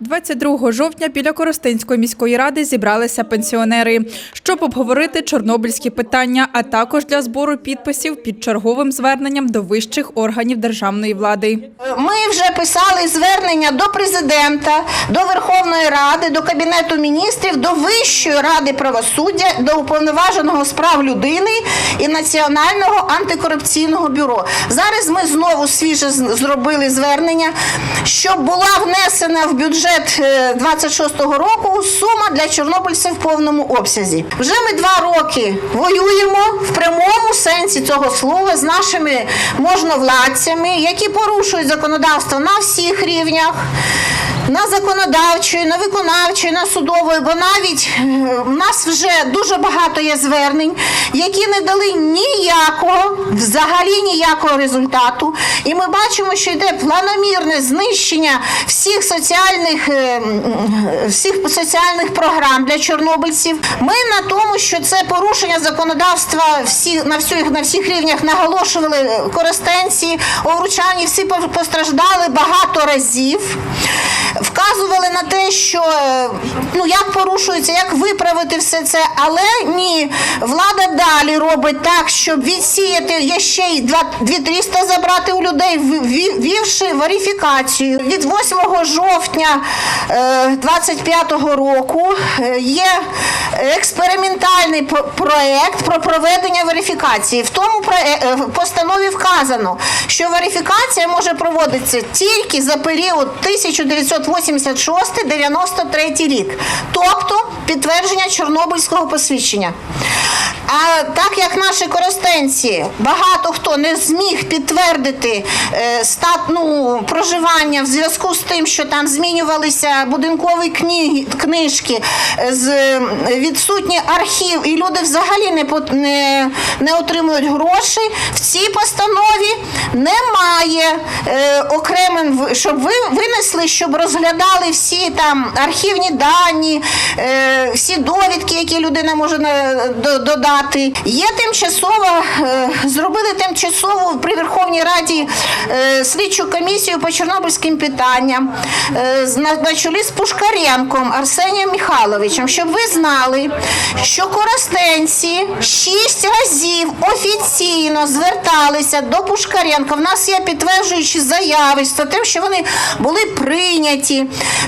22 жовтня біля Коростенської міської ради зібралися пенсіонери, щоб обговорити чорнобильські питання, а також для збору підписів під черговим зверненням до вищих органів державної влади. Ми вже писали звернення до президента, до Верховної Ради, до Кабінету міністрів, до Вищої ради правосуддя, до уповноваженого з прав людини і Національного антикорупційного бюро. Зараз ми знову свіже зробили звернення, щоб була внесена в бюджет е, 26-го року сума для чорнобильців в повному обсязі. Вже ми два роки воюємо в прямому сенсі цього слова з нашими можновладцями, які порушують законодавство на всіх рівнях. На законодавчої, на виконавчої, на судової, бо навіть е, в нас вже дуже багато є звернень, які не дали ніякого, взагалі ніякого результату. І ми бачимо, що йде планомірне знищення всіх соціальних, е, всіх соціальних програм для чорнобильців. Ми на тому, що це порушення законодавства всі, на, всіх, на всіх рівнях наголошували користенці, овручані, всі постраждали багато разів. Вказували на те, що е, ну як порушується, як виправити все це, але ні, влада далі робить так, щоб відсіяти є ще й 2300 забрати у людей, вві- вві- ввівши верифікацію. Від 8 жовтня е, 25 року е, є експериментальний проект про проведення верифікації. В тому е, постанові вказано, що верифікація може проводитися тільки за період 1986-93 рік, тобто підтвердження Чорнобильського посвідчення. А так як наші коростенці багато хто не зміг підтвердити е, стат, ну, проживання в зв'язку з тим, що там змінювалися будинкові книги, книжки, е, з відсутній архів, і люди взагалі не, не, не отримують грошей. В цій постанові немає е, окремим, щоб ви винесли, щоб розглядали всі там архівні дані, е, всі довідки, які людина може додати. Є тимчасово, е, зробили тимчасово при Верховній Раді е, слідчу комісію по чорнобильським питанням на чолі з Пушкаренком Арсенієм Михайловичем, щоб ви знали, що коростенці шість разів офіційно зверталися до Пушкаренка. В нас є підтверджуючі заяви з тим, що вони були прийняті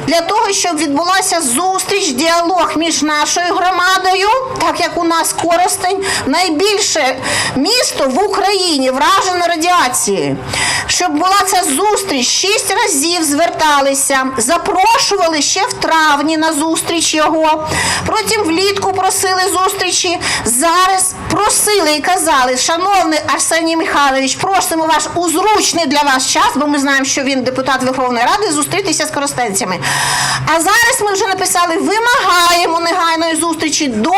для того, щоб відбулася зустріч, діалог між нашою громадою, так як у нас Коростень найбільше місто в Україні вражено радіацією. Щоб була ця зустріч, шість разів зверталися, запрошували ще в травні на зустріч його. Потім влітку просили зустрічі. Зараз просили і казали, шановний Арсеній Михайлович, просимо вас у зручний для вас час, бо ми знаємо, що він депутат Верховної Ради, зустрітися з коростенцями. А зараз ми вже написали, вимагаємо негайної зустрічі до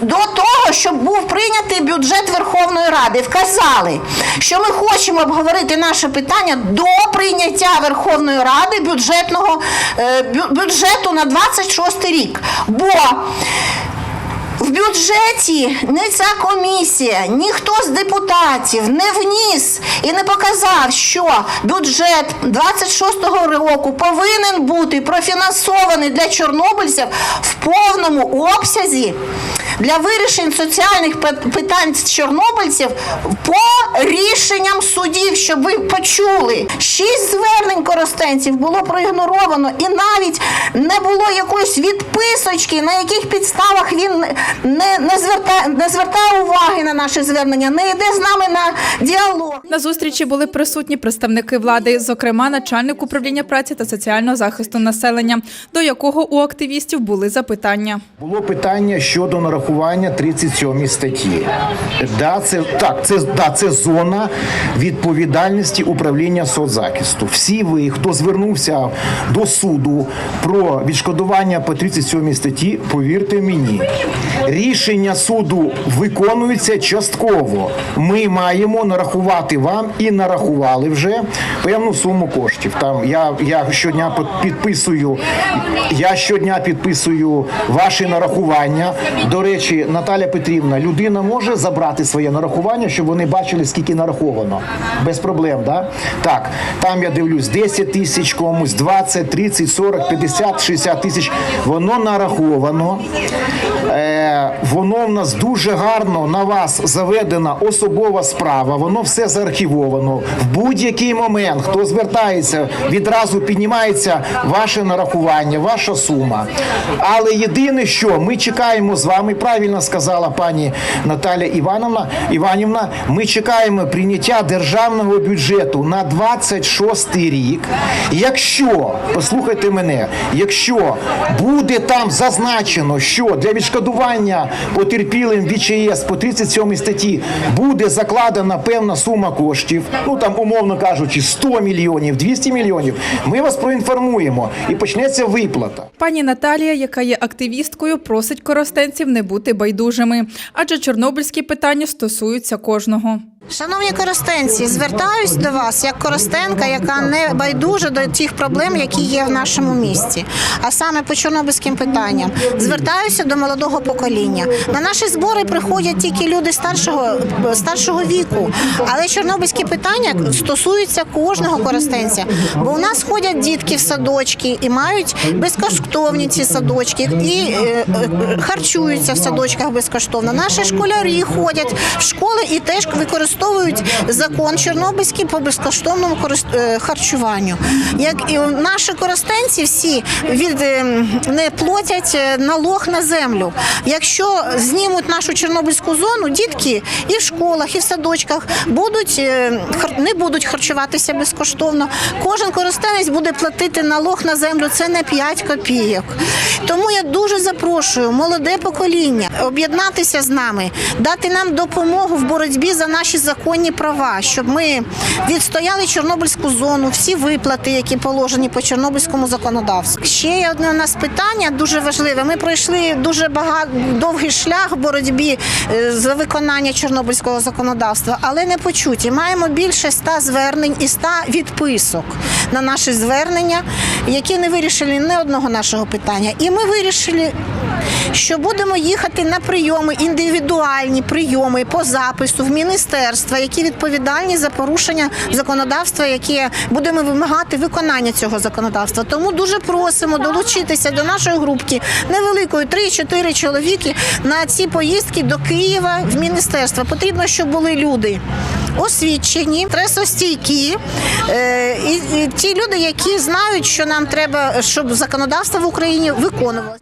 до того, щоб був прийнятий бюджет Верховної Ради. Вказали, що ми хочемо обговорити наше питання до прийняття Верховної Ради бюджетного е, бюджету на 26 рік. Бо бюджеті не ця комісія, ніхто з депутатів не вніс і не показав, що бюджет 26-го року повинен бути профінансований для чорнобильців в повному обсязі для вирішень соціальних питань чорнобильців по рішенням судів, щоб ви почули. Шість звернень коростенців було проігноровано, і навіть не було якоїсь відписочки, на яких підставах він не, не, звертає, не звертає уваги на наше звернення, не йде з нами на діалог. На зустрічі були присутні представники влади, зокрема начальник управління праці та соціального захисту населення, до якого у активістів були запитання. Було питання щодо нарахування 37 статті. Да, це так, це да, це зона відповідальності управління соцзахисту. Всі ви, хто звернувся до суду про відшкодування по 37 статті, повірте мені, Рішення суду виконується частково. Ми маємо нарахувати вам і нарахували вже певну суму коштів. Там я, я щодня підписую, я щодня підписую ваші нарахування. До речі, Наталя Петрівна, людина може забрати своє нарахування, щоб вони бачили, скільки нараховано. Без проблем, да? Так, там я дивлюсь 10 тисяч комусь, 20, 30, 40, 50, 60 тисяч. Воно нараховано. Е, воно в нас дуже гарно на вас заведена особова справа. Воно все заархівовано. В будь-який момент, хто звертається, відразу піднімається ваше нарахування, ваша сума. Але єдине, що ми чекаємо з вами, правильно сказала пані Наталя Івановна Іванівна, ми чекаємо прийняття державного бюджету на 26 рік. Якщо, послухайте мене, якщо буде там зазначено, що для відшкодування потерпілим від ЧС по 37 статті буде закладена певна сума коштів, ну там умовно кажучи, 100 мільйонів, 200 мільйонів, ми вас проінформуємо і почнеться виплата. Пані Наталія, яка є активісткою, просить коростенців не бути байдужими, адже чорнобильські питання стосуються кожного. Шановні коростенці, звертаюсь до вас як коростенка, яка не байдужа до тих проблем, які є в нашому місті, а саме по чорнобильським питанням. Звертаюся до молодого покоління. На наші збори приходять тільки люди старшого старшого віку, але чорнобильські питання стосуються кожного коростенця. Бо у нас ходять дітки в садочки і мають безкоштовні ці садочки, і е, е, харчуються в садочках безкоштовно. Наші школярі ходять в школи і теж використовують закон Чорнобильський по безкоштовному е, харчуванню. Як і наші коростенці всі від е, не платять е, налог на землю. Якщо знімуть нашу Чорнобильську зону, дітки і в школах, і в садочках будуть не будуть харчуватися безкоштовно. Кожен коростенець буде платити налог на землю. Це не 5 копійок. Тому я дуже запрошую молоде покоління об'єднатися з нами, дати нам допомогу в боротьбі за наші законні права, щоб ми відстояли Чорнобильську зону, всі виплати, які положені по Чорнобильському законодавству. Ще є одне у нас питання дуже важливе. Ми пройшли дуже багато довгий шлях в боротьбі е, за виконання Чорнобильського законодавства, але не почуті. Маємо більше ста звернень і ста відписок на наші звернення, які не вирішили ні одного нашого питання. І ми вирішили що будемо їхати на прийоми, індивідуальні прийоми по запису в міністерства, які відповідальні за порушення законодавства, яке будемо вимагати виконання цього законодавства. Тому дуже просимо долучитися до нашої групки невеликої 3-4 чоловіки на ці поїздки до Києва в міністерство. Потрібно, щоб були люди. Освічені, стресостійкі, е, і, і ті люди, які знають, що нам треба, щоб законодавство в Україні виконувалося.